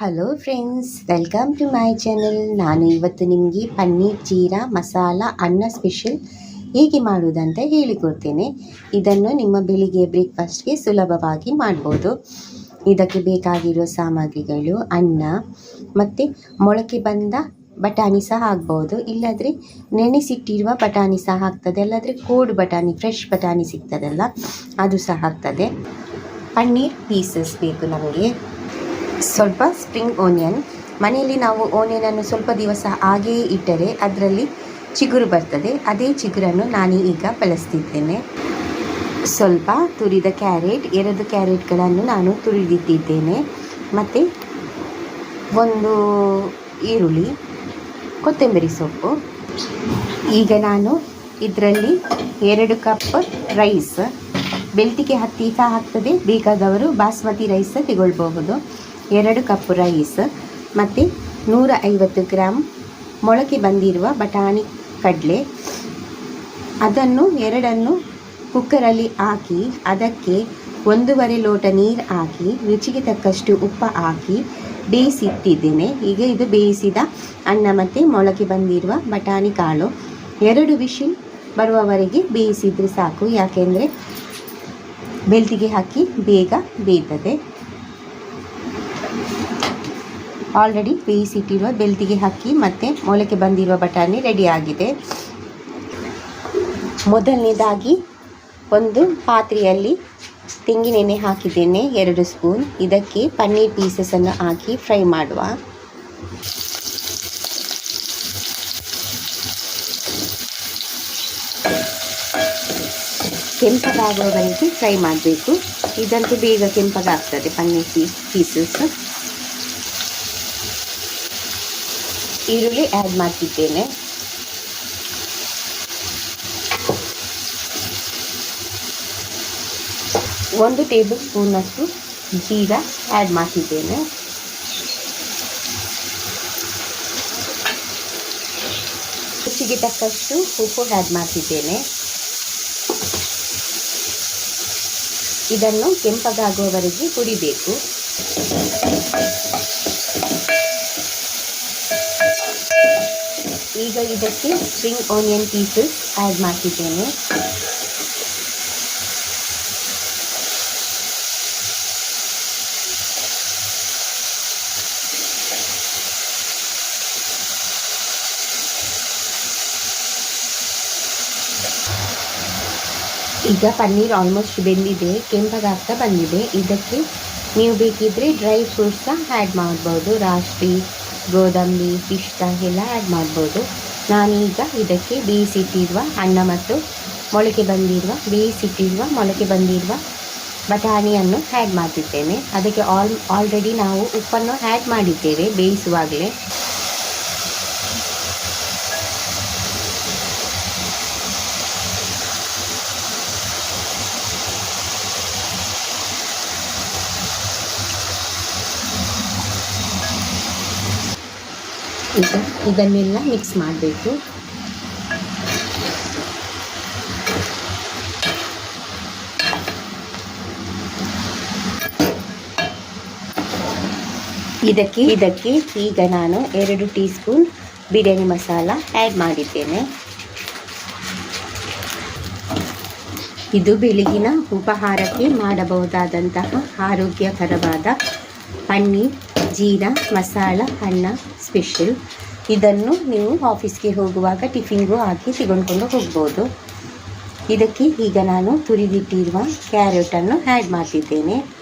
Hello friends welcome to my channel ನಾನು ಇವತ್ತು ನಿಮಗೆ ಪನ್ನೀರ್ ಜೀರಾ ಮಸಾಲ ಅನ್ನ ಸ್ಪೆಷಲ್ ಹೇಗೆ ಮಾಡುವುದಂತ ಹೇಳಿಕೊಡ್ತೇನೆ. ಇದನ್ನು ನಿಮ್ಮ ಬೆಳಿಗ್ಗೆ ಬ್ರೇಕ್ಫಾಸ್ಟ್ಗೆ ಸುಲಭವಾಗಿ ಮಾಡ್ಬೋದು. ಇದಕ್ಕೆ ಬೇಕಾಗಿರುವ ಸಾಮಗ್ರಿಗಳು ಅನ್ನ, ಮತ್ತು ಮೊಳಕೆ ಬಂದ ಬಟಾಣಿ ಸಹ ಆಗ್ಬೋದು. ಇಲ್ಲಾದರೆ ನೆನೆಸಿಟ್ಟಿರುವ ಬಟಾಣಿ ಸಹ ಆಗ್ತದೆ. ಅಲ್ಲಾದರೆ ಕೋಡ್ ಬಟಾಣಿ ಫ್ರೆಶ್ ಬಟಾಣಿ ಸಿಗ್ತದಲ್ಲ, ಅದು ಸಹ ಆಗ್ತದೆ. ಪನ್ನೀರ್ ಪೀಸಸ್ ಬೇಕು ನಮಗೆ. ಸ್ವಲ್ಪ ಸ್ಪ್ರಿಂಗ್ ಓನಿಯನ್ ಮನೆಯಲ್ಲಿ ನಾವು ಓನಿಯನನ್ನು ಸ್ವಲ್ಪ ದಿವಸ ಹಾಗೆಯೇ ಇಟ್ಟರೆ ಅದರಲ್ಲಿ ಚಿಗುರು ಬರ್ತದೆ. ಅದೇ ಚಿಗುರನ್ನು ನಾನು ಈಗ ಬಳಸ್ತಿದ್ದೇನೆ. ಸ್ವಲ್ಪ ತುರಿದ ಕ್ಯಾರೆಟ್, ಎರಡು ಕ್ಯಾರೆಟ್ಗಳನ್ನು ನಾನು ತುರಿದಿಟ್ಟಿದ್ದೇನೆ. ಮತ್ತು ಒಂದು ಈರುಳ್ಳಿ, ಕೊತ್ತಂಬರಿ ಸೊಪ್ಪು. ಈಗ ನಾನು ಇದರಲ್ಲಿ ಎರಡು ಕಪ್ ರೈಸ್ ಬೆಳ್ತಿಗೆ ಹತ್ತಿ ಸಹ ಆಗ್ತದೆ ಬೇಕಾದವರು ಬಾಸ್ಮತಿ ರೈಸ್ ತಗೊಳ್ಬಹುದು. ಎರಡು ಕಪ್ ರೈಸ್ ಮತ್ತು ನೂರ ಐವತ್ತು ಗ್ರಾಮ್ ಮೊಳಕೆ ಬಂದಿರುವ ಬಟಾಣಿ ಕಡಲೆ. ಅದನ್ನು ಎರಡನ್ನು ಕುಕ್ಕರಲ್ಲಿ ಹಾಕಿ, ಅದಕ್ಕೆ ಒಂದೂವರೆ ಲೋಟ ನೀರು ಹಾಕಿ, ರುಚಿಗೆ ತಕ್ಕಷ್ಟು ಉಪ್ಪು ಹಾಕಿ ಬೇಯಿಸಿಟ್ಟಿದ್ದೇನೆ. ಈಗ ಇದು ಬೇಯಿಸಿದ ಅನ್ನ ಮತ್ತು ಮೊಳಕೆ ಬಂದಿರುವ ಬಟಾಣಿ ಕಾಳು. ಎರಡು ವಿಷಿಲ್ ಬರುವವರೆಗೆ ಬೇಯಿಸಿದರೆ ಸಾಕು, ಯಾಕೆಂದರೆ ಬೆಳ್ತಿಗೆ ಹಾಕಿ ಬೇಗ ಬೇಯ್ತದೆ. ಆಲ್ರೆಡಿ ಬೇಯಿಸಿಟ್ಟಿರುವ ಬೆಲ್ತಿಗೆ ಹಾಕಿ ಮತ್ತು ಮೊಳಕೆ ಬಂದಿರುವ ಬಟಾಣಿ ರೆಡಿಯಾಗಿದೆ ಮೊದಲನೇದಾಗಿ ಒಂದು ಪಾತ್ರೆಯಲ್ಲಿ ತೆಂಗಿನೆಣ್ಣೆ ಹಾಕಿದ್ದೇನೆ, ಎರಡು ಸ್ಪೂನ್. ಇದಕ್ಕೆ ಪನ್ನೀರ್ ಪೀಸಸನ್ನು ಹಾಕಿ ಫ್ರೈ ಮಾಡುವ. ಕೆಂಪಗಾಗುವವರೆಗೆ ಫ್ರೈ ಮಾಡಬೇಕು. ಇದಂತೂ ಬೇಗ ಕೆಂಪಗಾಗ್ತದೆ, ಪನ್ನೀರ್ ಪೀಸ್ ಪೀಸಸ್ ಈರುಳ್ಳಿ ಆ್ಯಡ್ ಮಾಡ್ತಿದ್ದೇನೆ. ಒಂದು ಟೇಬಲ್ ಸ್ಪೂನಷ್ಟು ಜೀರಾ ಆ್ಯಡ್ ಮಾಡ್ತಿದ್ದೇನೆ. ರುಚಿಗೆ ತಕ್ಕಷ್ಟು ಉಪ್ಪು ಆ್ಯಡ್ ಮಾಡ್ತಿದ್ದೇನೆ. ಇದನ್ನು ಕೆಂಪಗಾಗುವವರೆಗೆ ಕುಡಿಬೇಕು. ಈಗ ಇದಕ್ಕೆ ಸ್ಪ್ರಿಂಗ್ ಆನಿಯನ್ ಪೀಸಸ್ ಆ್ಯಡ್ ಮಾಡ್ತಿದ್ದೇನೆ. ಈಗ ಪನ್ನೀರ್ ಆಲ್ಮೋಸ್ಟ್ ಬೆಂದಿದೆ ಕೆಂಪಗಾಗ್ತಾ ಬಂದಿದೆ. ಇದಕ್ಕೆ ನೀವು ಬೇಕಿದ್ದರೆ ಡ್ರೈ ಫ್ರೂಟ್ಸ್ ಸಹ ಆ್ಯಡ್ ಮಾಡ್ಬೋದು. ರಾಷ್ಟ್ರಿ ಗೋಡಂಬಿ ಪಿಷ್ಟ ಎಲ್ಲ ಆ್ಯಡ್ ಮಾಡ್ಬೋದು. ನಾನೀಗ ಇದಕ್ಕೆ ಬೇಯಿಸಿಟ್ಟಿರುವ ಅನ್ನ ಮತ್ತು ಮೊಳಕೆ ಬಂದಿರುವ ಬೇಯಿಸಿಟ್ಟಿರುವ ಮೊಳಕೆ ಬಂದಿರುವ ಬಟಾಣಿಯನ್ನು ಆ್ಯಡ್ ಮಾಡ್ತಿದ್ದೇನೆ. ಅದಕ್ಕೆ ಆಲ್ ಆಲ್ರೆಡಿ ನಾವು ಉಪ್ಪನ್ನು ಆ್ಯಡ್ ಮಾಡಿದ್ದೇವೆ ಬೇಯಿಸುವಾಗಲೇ. ಈಗ ಇದನ್ನೆಲ್ಲ ಮಿಕ್ಸ್ ಮಾಡಬೇಕು. ಇದಕ್ಕೆ ಇದಕ್ಕೆ ಈಗ ನಾನು ಎರಡು teaspoon biryani masala add ಮಾಡಿದ್ದೇನೆ. ಇದು ಬೆಳಗಿನ ಉಪಹಾರಕ್ಕೆ ಮಾಡಬಹುದಾದಂತಹ ಆರೋಗ್ಯಕರವಾದ ಪನ್ನೀರ್. ಜೀರಾ, ಮಸಾಲ, ಅನ್ನ, ಸ್ಪೆಷಲ್. ಇದನ್ನು ನೀವು ಆಫೀಸ್ಗೆ ಹೋಗುವಾಗ ಟಿಫಿನ್ಗೂ ಹಾಕಿ ತಗೊಂಡ್ಕೊಂಡು ಹೋಗ್ಬೋದು. ಇದಕ್ಕೆ ಈಗ ನಾನು ತುರಿದಿಟ್ಟಿರುವ ಕ್ಯಾರೆಟನ್ನು ಆ್ಯಡ್ ಮಾಡ್ತಿದ್ದೇನೆ.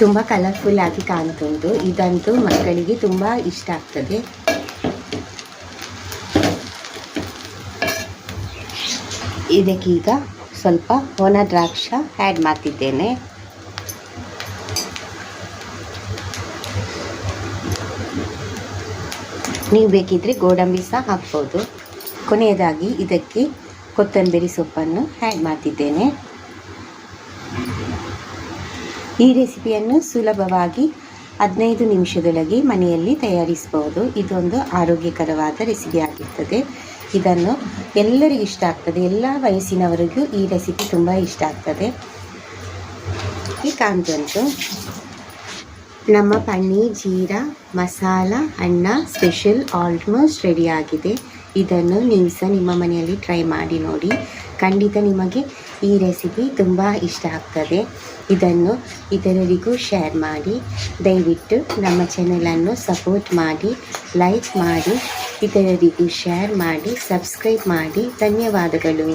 ತುಂಬ ಕಲರ್ಫುಲ್ ಆಗಿ ಕಾಣ್ತುಂಟು. ಇದಂತೂ ಮಕ್ಕಳಿಗೆ ತುಂಬ ಇಷ್ಟ ಆಗ್ತದೆ. ಇದಕ್ಕೀಗ ಸ್ವಲ್ಪ ಒಣ ದ್ರಾಕ್ಷ ಆ್ಯಡ್ ಮಾಡ್ತಿದ್ದೇನೆ. ನೀವು ಬೇಕಿದ್ರೆ ಗೋಡಂಬಿ ಸಹ ಹಾಕ್ಬೋದು. ಕೊನೆಯದಾಗಿ ಇದಕ್ಕೆ ಕೊತ್ತಂಬರಿ ಸೊಪ್ಪನ್ನು ಆ್ಯಡ್ ಮಾಡ್ತಿದ್ದೇನೆ. ಈ ರೆಸಿಪಿಯನ್ನು ಸುಲಭವಾಗಿ ಹದಿನೈದು ನಿಮಿಷದೊಳಗೆ ಮನೆಯಲ್ಲಿ ತಯಾರಿಸಬಹುದು ಇದೊಂದು ಆರೋಗ್ಯಕರವಾದ ರೆಸಿಪಿ ಆಗಿರ್ತದೆ. ಇದನ್ನು ಎಲ್ಲರಿಗೂ ಇಷ್ಟ ಆಗ್ತದೆ. ಎಲ್ಲ ವಯಸ್ಸಿನವರಿಗೂ ಈ ರೆಸಿಪಿ ತುಂಬ ಇಷ್ಟ ಆಗ್ತದೆ. ಈ ಕಾಂತಂತು ನಮ್ಮ ಪನ್ನೀರ್ ಜೀರಾ ಮಸಾಲ ಅನ್ನ ಸ್ಪೆಷಲ್ ಆಲ್ಮೋಸ್ಟ್ ರೆಡಿ ಆಗಿದೆ. ಇದನ್ನು ನೀವು ಸಹ ನಿಮ್ಮ ಮನೆಯಲ್ಲಿ ಟ್ರೈ ಮಾಡಿ ನೋಡಿ. ಖಂಡಿತ ನಿಮಗೆ ಈ ರೆಸಿಪಿ ತುಂಬ ಇಷ್ಟ ಆಗ್ತದೆ. ಇದನ್ನು ಇತರರಿಗೂ ಶೇರ್ ಮಾಡಿ. ದಯವಿಟ್ಟು ನಮ್ಮ ಚಾನೆಲನ್ನು ಸಪೋರ್ಟ್ ಮಾಡಿ ಲೈಕ್ ಮಾಡಿ, ಇತರರಿಗೂ ಶೇರ್ ಮಾಡಿ ಸಬ್ಸ್ಕ್ರೈಬ್ ಮಾಡಿ. ಧನ್ಯವಾದಗಳು.